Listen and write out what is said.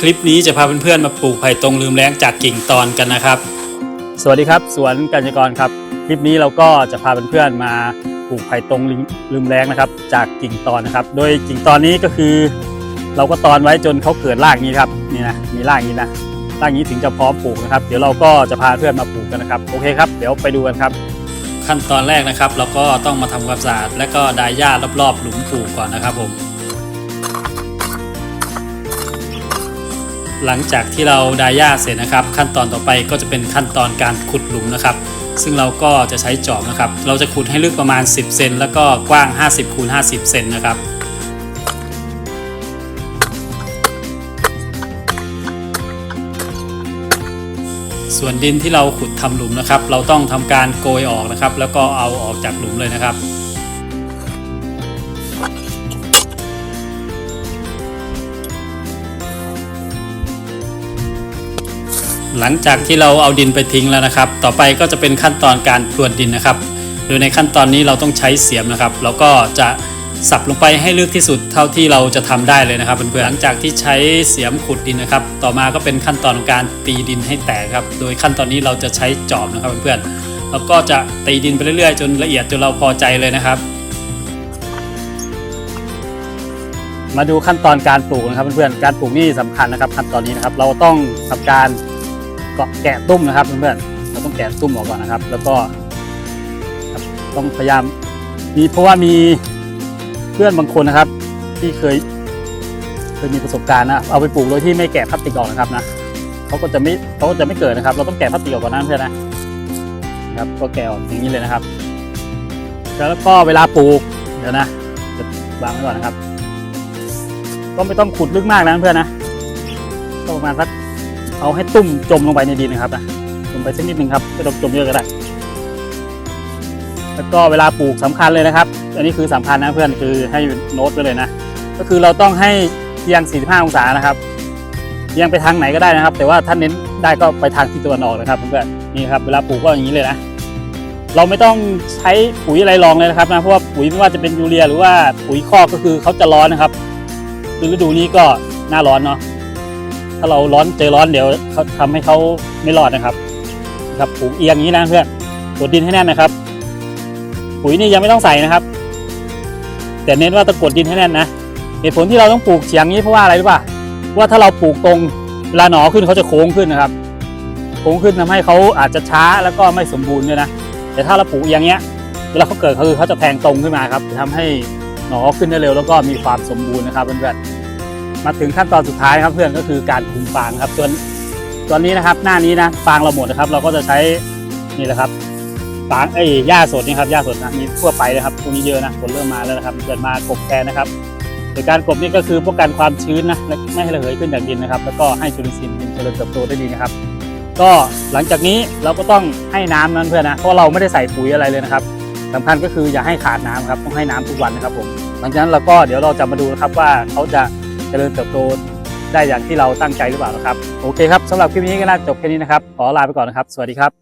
คลิปนี้จะพาเพื่อนๆมาปลูกไผ่ตรงลืมแรงจากกิ่งตอนกันนะครับ สวัสดีครับ สวนกัญญากรครับ คลิปนี้เราก็จะพาเพื่อนๆมาปลูกไผ่ตรงลืมแรงนะครับ จากกิ่งตอนนะครับ โดยกิ่งตอนนี้ก็คือ เราก็ตอนไว้จนเขาเกิดรากนี้ครับนี่นะมีรากนี้นะรากนี้ถึงจะพร้อมปลูกนะครับ เดี๋ยวเราก็จะพาเพื่อนมาปลูกกันนะครับโอเคครับเดี๋ยวไปดูกันครับ ขั้นตอนแรกนะครับ เราก็ต้องมาทำความสะอาดและก็ดายหญ้ารอบๆหลุมปลูกก่อนนะครับผม หลังจากที่เราดายาเสร็จนะครับ ขั้นตอนต่อไปก็จะเป็นขั้นตอนการขุดหลุมนะครับ ซึ่งเราก็จะใช้จอบนะครับ เราจะขุดให้ลึกประมาณ 10 เซนแล้วก็กว้าง 50คูณ50 เซนนะครับส่วนดินที่เราขุดทำหลุมนะครับ เราต้องทำการโกยออกนะครับ แล้วก็เอาออกจากหลุมเลยนะครับ หลังจากที่เราเอาดินไปทิ้งแล้วนะครับ ต่อไปก็จะเป็นขั้นตอนการพรวนดินนะครับ โดยในขั้นตอนนี้เราต้องใช้เสียมนะครับ แล้วก็จะสับลงไปให้ลึกที่สุดเท่าที่เราจะทำได้เลยนะครับเพื่อนๆหลังจากที่ใช้เสียมขุดดินนะครับ ต่อมาก็เป็นขั้นตอนของการตีดินให้แตกครับ โดยขั้นตอนนี้เราจะใช้จอบนะครับเพื่อนๆแล้วก็จะตีดินไปเรื่อยๆ จนละเอียดจนเราพอใจเลยนะครับ มาดูขั้นตอนการปลูกนะครับเพื่อนๆการปลูกนี่สำคัญนะครับ ขั้นตอนนี้นะครับ เราต้องทำการ กาะแกะตุ้มนะครับเพื่อนๆเราต้องแกะตุ้มออกก่อนนะครับ แล้วก็ต้องพยายามมีเพราะว่ามีเพื่อนบางคนนะครับ ที่เคยเคยมีประสบการณ์นะเอาไปปลูกโดยที่ไม่แกะพลาสติกออกนะครับนะเขาก็จะไม่เขาก็จะไม่เกิดนะครับ เราต้องแกะพลาสติกออกก่อนนะเพื่อนนะนะครับ ก็แกะออกอย่างนี้เลยนะครับ แล้วก็เวลาปลูกเดี๋ยวนะจะวางไว้ก่อนนะครับ ก็ไม่ต้องขุดลึกมากนะเพื่อนนะก็ประมาณสัก เอาให้ตุ้มจมลงไปในดินนะครับนะจมไปสักนิดนึงครับไม่ต้องจมเยอะก็ได้ แล้วก็เวลาปลูกสำคัญเลยนะครับ อันนี้คือสำคัญนะเพื่อนคือให้โน้ตไว้เลยนะ ก็คือเราต้องให้เอียง 45 องศานะครับเอียงไปทางไหนก็ได้นะครับ แต่ว่าถ้าเน้นได้ก็ไปทางทิศตะวันออกนะครับเพื่อนนี่ครับเวลาปลูกก็อย่างนี้เลยนะเราไม่ต้องใช้ปุ๋ยอะไรรองเลยนะครับนะเพราะว่าปุ๋ยไม่ว่าจะเป็นยูเรียหรือว่าปุ๋ยคอกก็คือเขาจะร้อนนะครับคือฤดูนี้ก็หน้าร้อนเนาะ ถ้าเราร้อนเจอร้อนเดี๋ยวเขาทำให้เขาไม่รอดนะครับครับปลูกเอียงอย่างนี้นะเพื่อนกดดินให้แน่นนะครับ ปุ๋ยนี่ยังไม่ต้องใส่นะครับ แต่เน้นว่าต้องกดดินให้แน่นนะเหตุผลที่เราต้องปลูกเฉียงนี้เพราะว่าอะไรรู้ป่ะเพราว่าถ้าเราปลูกตรงเวลาหนอขึ้นเขาจะโค้งขึ้นนะครับ โค้งขึ้นทำให้เขาอาจจะช้าแล้วก็ไม่สมบูรณ์ด้วยนะแต่ถ้าเราปลูกเอียงเนี้ยเวลาเขาเกิดคือเขาจะแทงตรงขึ้นมาครับทำให้หนอขึ้นได้เร็วแล้วก็มีความสมบูรณ์นะครับเพื่อนๆ มาถึงขั้นตอนสุดท้ายครับเพื่อนก็คือการคุมฟางครับส่วนตอนนี้นะครับหน้านี้นะฟางเราหมดนะครับ เราก็จะใช้นี่แหละครับฟางไอ้หญ้าสดนี่ครับหญ้าสดนะมีทั่วไปนะครับตรงนี้เยอะนะฝนเริ่มมาแล้วนะครับเกิดมากบแทนนะครับโดยการกบนี่ก็คือป้องกันความชื้นนะและไม่ให้ระเหยขึ้นจากดินนะครับ แล้วก็ให้จุลินทรีย์ดินเจริญเติบโตได้ดีนะครับ ก็หลังจากนี้เราก็ต้องให้น้ำนั้นเพื่อนนะเพราะเราไม่ได้ใส่ปุ๋ยอะไรเลยนะครับสำคัญก็คืออย่าให้ขาดน้ำครับต้องให้น้ำทุกวันนะครับผมหลังจากนั้นเราก็เดี๋ยวเราจะมาดูนะครับว่าเขาจะ เจริญเติบโตได้อย่างที่เราตั้งใจหรือเปล่านะครับ โอเคครับสำหรับคลิปนี้ก็น่าจะจบแค่นี้นะครับ ขอลาไปก่อนนะครับ สวัสดีครับ